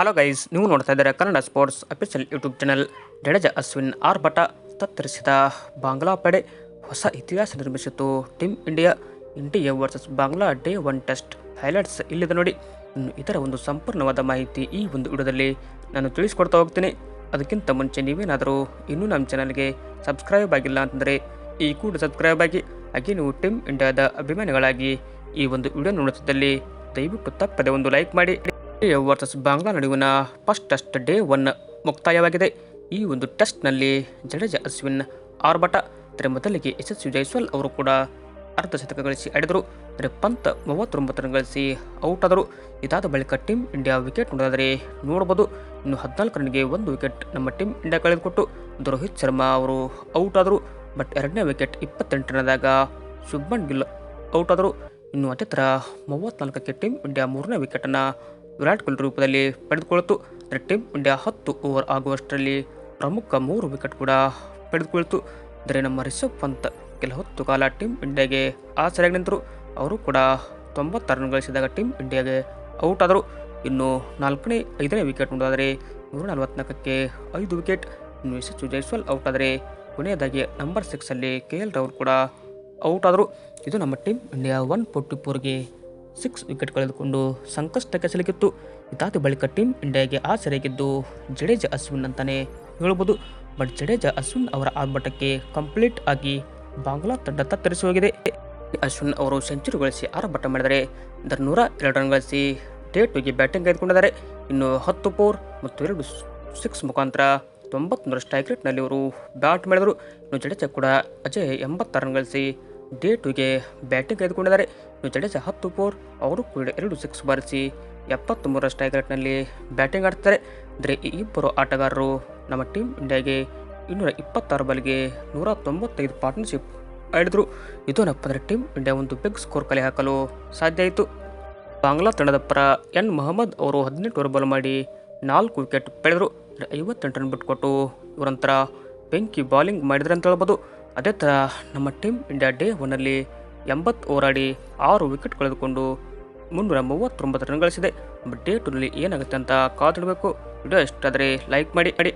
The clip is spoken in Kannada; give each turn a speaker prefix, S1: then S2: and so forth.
S1: ಹಲೋ ಗೈಸ್ ನೀವು ನೋಡ್ತಾ ಇದ್ದಾರೆ Kannada sports official YouTube channel Jadeja Ashwin R ಭಟ ತತ್ತರಿಸಿದ ಬಾಂಗ್ಲಾ ಪಡೆ ಹೊಸ ಇತಿಹಾಸ ನಿರ್ಮಿಸಿತು team India India versus Bangla day one test highlights ಇಲ್ಲಿದೆ ನೋಡಿ. ಇನ್ನು ಇದರ ಒಂದು ಸಂಪೂರ್ಣವಾದ ಮಾಹಿತಿ ಈ ಒಂದು ವಿಡಿಯೋದಲ್ಲಿ ನಾನು ತಿಳಿಸ್ಕೊಡ್ತಾ ಹೋಗ್ತೀನಿ. ಅದಕ್ಕಿಂತ ಮುಂಚೆ ನೀವೇನಾದರೂ ಇನ್ನೂ ನಮ್ಮ ಚಾನಲ್ಗೆ ಸಬ್ಸ್ಕ್ರೈಬ್ ಆಗಿಲ್ಲ ಅಂತಂದರೆ ಈ ಕೂಡ ಸಬ್ಸ್ಕ್ರೈಬ್ ಆಗಿ. ಹಾಗೆ ನೀವು ಟೀಮ್ ಇಂಡಿಯಾದ ಅಭಿಮಾನಿಗಳಾಗಿ ಈ ಒಂದು ವಿಡಿಯೋ ನೋಡುತ್ತಿದ್ದಲ್ಲಿ ದಯವಿಟ್ಟು ತಪ್ಪದೆ ಒಂದು ಲೈಕ್ ಮಾಡಿ. ಇಂಡಿಯಾ ವರ್ಸಸ್ ಬಾಂಗ್ಲಾ ನಡುವಿನ ಫಸ್ಟ್ ಟೆಸ್ಟ್ ಡೇ ಒನ್ ಮುಕ್ತಾಯವಾಗಿದೆ. ಈ ಒಂದು ಟೆಸ್ಟ್ನಲ್ಲಿ ಜಡೇಜ ಅಶ್ವಿನ್ ಆರ್ಭಟ ಮೊದಲಿಗೆ ಯಶಸ್ವಿ ಜೈಸ್ವಾಲ್ ಅವರು ಕೂಡ ಅರ್ಧ ಶತಕ ಗಳಿಸಿ ಆಡಿದರು. ಅಂದರೆ ಪಂತ್ ಮೂವತ್ತೊಂಬತ್ತು ರನ್ ಗಳಿಸಿ ಔಟ್ ಆದರು. ಇದಾದ ಬಳಿಕ ಟೀಮ್ ಇಂಡಿಯಾ ವಿಕೆಟ್ ನೋಡಿದರೆ ನೋಡಬಹುದು. ಇನ್ನು ಹದಿನಾಲ್ಕು ರನ್ಗೆ ಒಂದು ವಿಕೆಟ್ ನಮ್ಮ ಟೀಮ್ ಇಂಡಿಯಾ ಕಳೆದುಕೊಟ್ಟು ರೋಹಿತ್ ಶರ್ಮಾ ಅವರು ಔಟ್ ಆದರು. ಬಟ್ ಎರಡನೇ ವಿಕೆಟ್ ಇಪ್ಪತ್ತೆಂಟು ರನದಾಗ ಶುಭ್ಮನ್ ಗಿಲ್ ಔಟ್ ಆದರು. ಇನ್ನು ಅದೇ ಥರ ಮೂವತ್ತ್ನಾಲ್ಕಕ್ಕೆ ಟೀಮ್ ಇಂಡಿಯಾ ಮೂರನೇ ವಿಕೆಟನ್ನು ವಿರಾಟ್ ಕೊಹ್ಲಿ ರೂಪದಲ್ಲಿ ಪಡೆದುಕೊಳ್ಳಿತು ಅಂದರೆ ಟೀಮ್ ಇಂಡಿಯಾ ಹತ್ತು ಓವರ್ ಆಗುವಷ್ಟರಲ್ಲಿ ಪ್ರಮುಖ ಮೂರು ವಿಕೆಟ್ ಕೂಡ ಪಡೆದುಕೊಳ್ತು. ಅಂದರೆ ನಮ್ಮ ರಿಷಬ್ ಪಂತ್ ಕೆಲ ಹೊತ್ತು ಕಾಲ ಟೀಮ್ ಇಂಡಿಯಾಗೆ ಆಸರೆಯಾಗಿ ನಿಂತರು. ಅವರು ಕೂಡ ತೊಂಬತ್ತಾರು ರನ್ ಗಳಿಸಿದಾಗ ಟೀಮ್ ಇಂಡಿಯಾಗೆ ಔಟ್ ಆದರು. ಇನ್ನು ನಾಲ್ಕನೇ, ಐದನೇ ವಿಕೆಟ್ ನೋಡೋದಾದರೆ ನೂರ ನಲವತ್ನಾಲ್ಕಕ್ಕೆ ಐದು ವಿಕೆಟ್. ಇನ್ನು ಯಶಸ್ವಿ ಜೈಸ್ವಾಲ್ ಔಟ್ ಆದರೆ ಕೊನೆಯದಾಗಿ ನಂಬರ್ ಸಿಕ್ಸಲ್ಲಿ ಕೆ ಎಲ್ ರಾಹುಲ್ ಕೂಡ ಔಟ್ ಆದರು. ಇದು ನಮ್ಮ ಟೀಮ್ ಇಂಡಿಯಾ ಒನ್ ಫೋರ್ಟಿ ಫೋರ್ಗೆ ಸಿಕ್ಸ್ ವಿಕೆಟ್ ಕಳೆದುಕೊಂಡು ಸಂಕಷ್ಟಕ್ಕೆ ಸಿಲುಕಿತ್ತು. ಇದಾದ ಬಳಿಕ ಟೀಮ್ ಇಂಡಿಯಾಗೆ ಆಸರೆಗಿದ್ದು ಜಡೇಜಾ ಅಶ್ವಿನ್ ಅಂತಲೇ ಹೇಳ್ಬೋದು. ಬಟ್ ಜಡೇಜಾ ಅಶ್ವಿನ್ ಅವರ ಆರ್ಭಟಕ್ಕೆ ಕಂಪ್ಲೀಟ್ ಆಗಿ ಬಾಂಗ್ಲಾ ತಂಡ ತತ್ತರಿಸಿ ಅಶ್ವಿನ್ ಅವರು ಸೆಂಚುರಿ ಗಳಿಸಿ ಆರ್ಭಟ ಮಾಡಿದರೆ ಇದರ ನೂರ ಎರಡು ರನ್ ಗಳಿಸಿ ಡೇ ಟುಗೆ ಬ್ಯಾಟಿಂಗ್ ತೆಗೆದುಕೊಂಡಿದ್ದಾರೆ ಇನ್ನು ಹತ್ತು ಫೋರ್ ಮತ್ತು ಎರಡು ಸಿಕ್ಸ್ ಮುಖಾಂತರ ತೊಂಬತ್ತ್ಮೂರು ಸ್ಟ್ರೈಕ್ ರೇಟ್ನಲ್ಲಿ ಅವರು ಬ್ಯಾಟ್ ಮಾಡಿದರು. ಇನ್ನು ಜಡೇಜಾ ಕೂಡ ಅಜಯ್ ಎಂಬತ್ತಾರು ರನ್ ಗಳಿಸಿ ಡೇ ಟುಗೆ ಬ್ಯಾಟಿಂಗ್ ಕಾಯ್ದುಕೊಂಡಿದ್ದಾರೆ ಜಡೇಜ ಹತ್ತು ಫೋರ್ ಅವರು ಕೂಡ ಎರಡು ಸಿಕ್ಸ್ ಬಾರಿಸಿ ಎಪ್ಪತ್ತ್ಮೂರರ ಸ್ಟ್ರೈಕ್ ರೇಟ್ನಲ್ಲಿ ಬ್ಯಾಟಿಂಗ್ ಆಡ್ತಾರೆ ಅಂದರೆ ಈ ಇಬ್ಬರು ಆಟಗಾರರು ನಮ್ಮ ಟೀಮ್ ಇಂಡಿಯಾಗೆ ಇನ್ನೂರ ಇಪ್ಪತ್ತಾರು ಬಾಲ್ಗೆ ನೂರ ತೊಂಬತ್ತೈದು ಪಾರ್ಟ್ನರ್ಶಿಪ್ ಆಡಿದರು. ಇದನ್ನಪ್ಪ ಅಂದರೆ ಟೀಮ್ ಇಂಡಿಯಾ ಒಂದು ಬಿಗ್ ಸ್ಕೋರ್ ಕಲೆ ಹಾಕಲು ಸಾಧ್ಯ ಆಯಿತು. ಬಾಂಗ್ಲಾ ತಂಡದ ಪರ ಎನ್ ಮೊಹಮ್ಮದ್ ಅವರು ಹದಿನೆಂಟು ಓವರ್ ಬಾಲ್ ಮಾಡಿ ನಾಲ್ಕು ವಿಕೆಟ್ ಪಡೆದರು. ಐವತ್ತೆಂಟು ರನ್ ಬಿಟ್ಕೊಟ್ಟು ಇವರಂತರ ಬೆಂಕಿ ಬಾಲಿಂಗ್ ಮಾಡಿದ್ರೆ ಅಂತ ಹೇಳ್ಬೋದು. ಅದೇ ಥರ ನಮ್ಮ ಟೀಮ್ ಇಂಡಿಯಾ ಡೇ ಒನ್ನಲ್ಲಿ ಎಂಬತ್ತು ಆಡಿ ಆರು ವಿಕೆಟ್ ಕಳೆದುಕೊಂಡು ಮುನ್ನೂರ ಮೂವತ್ತೊಂಬತ್ತು ರನ್ ಗಳಿಸಿದೆ. ಡೇ ಟೂನಲ್ಲಿ ಏನಾಗುತ್ತೆ ಅಂತ ಕಾದಿಡಬೇಕು ವಿಡಿಯೋ ಇಷ್ಟಾದರೆ ಲೈಕ್ ಮಾಡಿ ಮಾಡಿ.